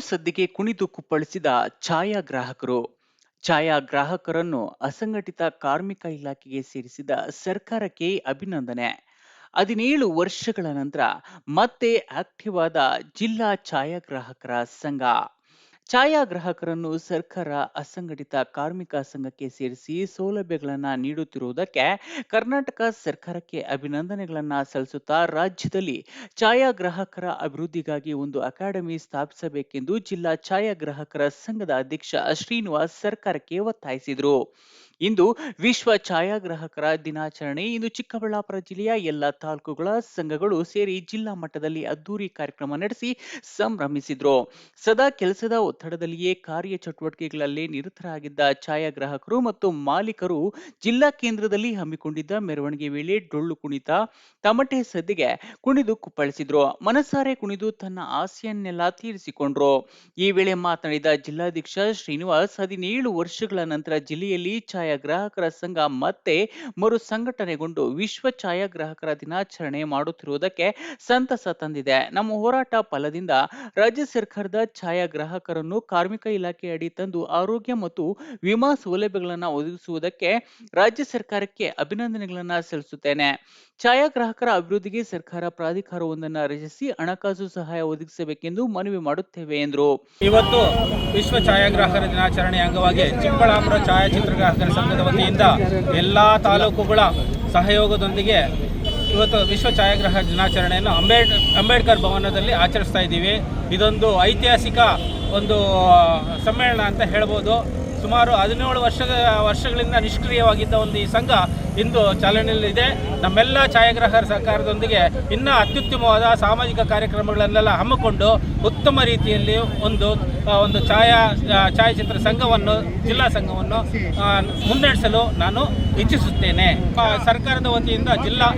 ಸದ್ದಿಗೆ ಕುಣಿದು ಕುಪ್ಪಳಿಸಿದ ಛಾಯಾಗ್ರಾಹಕರು. ಛಾಯಾಗ್ರಾಹಕರನ್ನು ಅಸಂಘಟಿತ ಕಾರ್ಮಿಕ ಇಲಾಖೆಗೆ ಸೇರಿಸಿದ ಸರ್ಕಾರಕ್ಕೆ ಅಭಿನಂದನೆ. ಹದಿನೇಳು ವರ್ಷಗಳ ನಂತರ ಮತ್ತೆ ಆಕ್ಟಿವ್ ಆದ ಜಿಲ್ಲಾ ಛಾಯಾಗ್ರಾಹಕರ ಸಂಘ. ಛಾಯಾಗ್ರಾಹಕರನ್ನು ಸರ್ಕಾರ ಅಸಂಘಟಿತ ಕಾರ್ಮಿಕ ಸಂಘಕ್ಕೆ ಸೇರಿಸಿ ಸೌಲಭ್ಯಗಳನ್ನು ನೀಡುತ್ತಿರುವುದಕ್ಕೆ ಕರ್ನಾಟಕ ಸರ್ಕಾರಕ್ಕೆ ಅಭಿನಂದನೆಗಳನ್ನು ಸಲ್ಲಿಸುತ್ತಾ ರಾಜ್ಯದಲ್ಲಿ ಛಾಯಾಗ್ರಾಹಕರ ಅಭಿವೃದ್ಧಿಗಾಗಿ ಒಂದು ಅಕಾಡೆಮಿ ಸ್ಥಾಪಿಸಬೇಕೆಂದು ಜಿಲ್ಲಾ ಛಾಯಾಗ್ರಾಹಕರ ಸಂಘದ ಅಧ್ಯಕ್ಷ ಶ್ರೀನಿವಾಸ್ ಸರ್ಕಾರಕ್ಕೆ ಒತ್ತಾಯಿಸಿದರು. ಇಂದು ವಿಶ್ವ ಛಾಯಾಗ್ರಾಹಕರ ದಿನಾಚರಣೆ. ಇಂದು ಚಿಕ್ಕಬಳ್ಳಾಪುರ ಜಿಲ್ಲೆಯ ಎಲ್ಲ ತಾಲೂಕುಗಳ ಸಂಘಗಳು ಸೇರಿ ಜಿಲ್ಲಾ ಮಟ್ಟದಲ್ಲಿ ಅದ್ದೂರಿ ಕಾರ್ಯಕ್ರಮ ನಡೆಸಿ ಸಂಭ್ರಮಿಸಿದ್ರು. ಸದಾ ಕೆಲಸದ ಒತ್ತಡದಲ್ಲಿಯೇ ಕಾರ್ಯ ಚಟುವಟಿಕೆಗಳಲ್ಲಿ ನಿರತರಾಗಿದ್ದ ಛಾಯಾಗ್ರಾಹಕರು ಮತ್ತು ಮಾಲೀಕರು ಜಿಲ್ಲಾ ಕೇಂದ್ರದಲ್ಲಿ ಹಮ್ಮಿಕೊಂಡಿದ್ದ ಮೆರವಣಿಗೆ ವೇಳೆ ಡೊಳ್ಳು ಕುಣಿತ, ತಮಟೆ ಸದ್ದಿಗೆ ಕುಣಿದು ಕುಪ್ಪಳಿಸಿದ್ರು. ಮನಸಾರೆ ಕುಣಿದು ತನ್ನ ಆಸೆಯನ್ನೆಲ್ಲ ತೀರಿಸಿಕೊಂಡ್ರು. ಈ ವೇಳೆ ಮಾತನಾಡಿದ ಜಿಲ್ಲಾಧ್ಯಕ್ಷ ಶ್ರೀನಿವಾಸ್, ಹದಿನೇಳು ವರ್ಷಗಳ ನಂತರ ಜಿಲ್ಲೆಯಲ್ಲಿ ಛಾಯಾಗ್ರಾಹಕರ ಸಂಘ ಮತ್ತೆ ಮರು ಸಂಘಟನೆಗೊಂಡು ವಿಶ್ವ ಛಾಯಾಗ್ರಾಹಕರ ದಿನಾಚರಣೆ ಮಾಡುತ್ತಿರುವುದಕ್ಕೆ ಸಂತಸ ತಂದಿದೆ. ನಮ್ಮ ಹೋರಾಟ ಫಲದಿಂದ ರಾಜ್ಯ ಸರ್ಕಾರದ ಛಾಯಾಗ್ರಾಹಕರನ್ನು ಕಾರ್ಮಿಕ ಇಲಾಖೆ ಅಡಿ ತಂದು ಆರೋಗ್ಯ ಮತ್ತು ವಿಮಾ ಸೌಲಭ್ಯಗಳನ್ನು ಒದಗಿಸುವುದಕ್ಕೆ ರಾಜ್ಯ ಸರ್ಕಾರಕ್ಕೆ ಅಭಿನಂದನೆಗಳನ್ನ ಸಲ್ಲಿಸುತ್ತೇನೆ. ಛಾಯಾಗ್ರಾಹಕರ ಅಭಿವೃದ್ಧಿಗೆ ಸರ್ಕಾರ ಪ್ರಾಧಿಕಾರವೊಂದನ್ನು ರಚಿಸಿ ಹಣಕಾಸು ಸಹಾಯ ಒದಗಿಸಬೇಕೆಂದು ಮನವಿ ಮಾಡುತ್ತೇವೆ ಎಂದರು. ಇವತ್ತು ವಿಶ್ವ ಛಾಯಾಗ್ರಾಹಕರ ದಿನಾಚರಣೆ ಅಂಗವಾಗಿ ಚಿಕ್ಕಬಳ್ಳಾಪುರ ಛಾಯಾಚಿತ್ರಗ್ರಾಹಕರ ಸಂಘದ ವತಿಯಿಂದ ಎಲ್ಲ ತಾಲೂಕುಗಳ ಸಹಯೋಗದೊಂದಿಗೆ ಇವತ್ತು ವಿಶ್ವ ಛಾಯಾಗ್ರಹ ದಿನಾಚರಣೆಯನ್ನು ಅಂಬೇಡ್, ಅಂಬೇಡ್ಕರ್ ಭವನದಲ್ಲಿ ಆಚರಿಸ್ತಾ ಇದ್ದೀವಿ. ಇದೊಂದು ಐತಿಹಾಸಿಕ ಒಂದು ಸಮ್ಮೇಳನ ಅಂತ ಹೇಳ್ಬೋದು. ಸುಮಾರು ಹದಿನೇಳು ವರ್ಷದ, ವರ್ಷಗಳಿಂದ ನಿಷ್ಕ್ರಿಯವಾಗಿದ್ದ ಒಂದು ಈ ಸಂಘ ಇಂದು ಚಾಲನೆಯಲ್ಲಿದೆ. ನಮ್ಮೆಲ್ಲ ಛಾಯಾಗ್ರಾಹಕರ ಸಹಕಾರದೊಂದಿಗೆ ಇನ್ನೂ ಅತ್ಯುತ್ತಮವಾದ ಸಾಮಾಜಿಕ ಕಾರ್ಯಕ್ರಮಗಳನ್ನೆಲ್ಲ ಹಮ್ಮಿಕೊಂಡು ಉತ್ತಮ ರೀತಿಯಲ್ಲಿ ಒಂದು ಒಂದು ಛಾಯಾ ಛಾಯಾಚಿತ್ರ ಸಂಘವನ್ನು, ಜಿಲ್ಲಾ ಸಂಘವನ್ನು ಮುನ್ನಡೆಸಲು ನಾನು ಇಚ್ಛಿಸುತ್ತೇನೆ. ಸರ್ಕಾರದ ವತಿಯಿಂದ ಜಿಲ್ಲಾ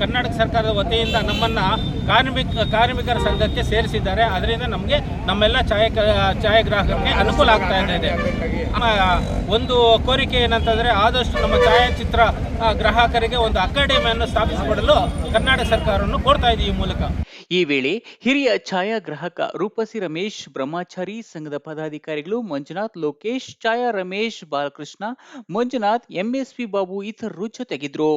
ಕರ್ನಾಟಕ ಸರ್ಕಾರದ ವತಿಯಿಂದ ನಮ್ಮನ್ನು ಕಾರ್ಮಿಕ, ಕಾರ್ಮಿಕರ ಸಂಘಕ್ಕೆ ಸೇರಿಸಿದ್ದಾರೆ. ಅದರಿಂದ ನಮಗೆ ನಮ್ಮೆಲ್ಲ ಛಾಯಾ ಛಾಯಾಗ್ರಾಹಕರಿಗೆ ಅನುಕೂಲ ಆಗ್ತಾ ಇದೆ. ಒಂದು ಕೋರಿಕೆ ಏನಂತಂದರೆ ಆದಷ್ಟು ನಮ್ಮ ಛಾಯಾಚಿತ್ರ ಗ್ರಾಹಕರಿಗೆ ಒಂದು ಅಕಾಡೆಮಿಯನ್ನು ಸ್ಥಾಪಿಸಿಕೊಡಲು ಕರ್ನಾಟಕ ಸರ್ಕಾರವನ್ನು ಕೋರ್ತಾ ಇದೆ ಈ ಮೂಲಕ. ಈ ವೇಳೆ ಹಿರಿಯ ಛಾಯಾಗ್ರಾಹಕ ರೂಪಸಿ ರಮೇಶ್, ಬ್ರಹ್ಮಾಚಾರಿ ಸಂಘದ ಪದಾಧಿಕಾರಿಗಳು ಮಂಜುನಾಥ್, ಲೋಕೇಶ್, ಛಾಯಾ ರಮೇಶ್, ಬಾಲಕೃಷ್ಣ, ಮಂಜುನಾಥ್ ಎಂಎಸ್ಪಿ ಬಾಬು ಇತರರು ಜೊತೆಗಿದ್ರು.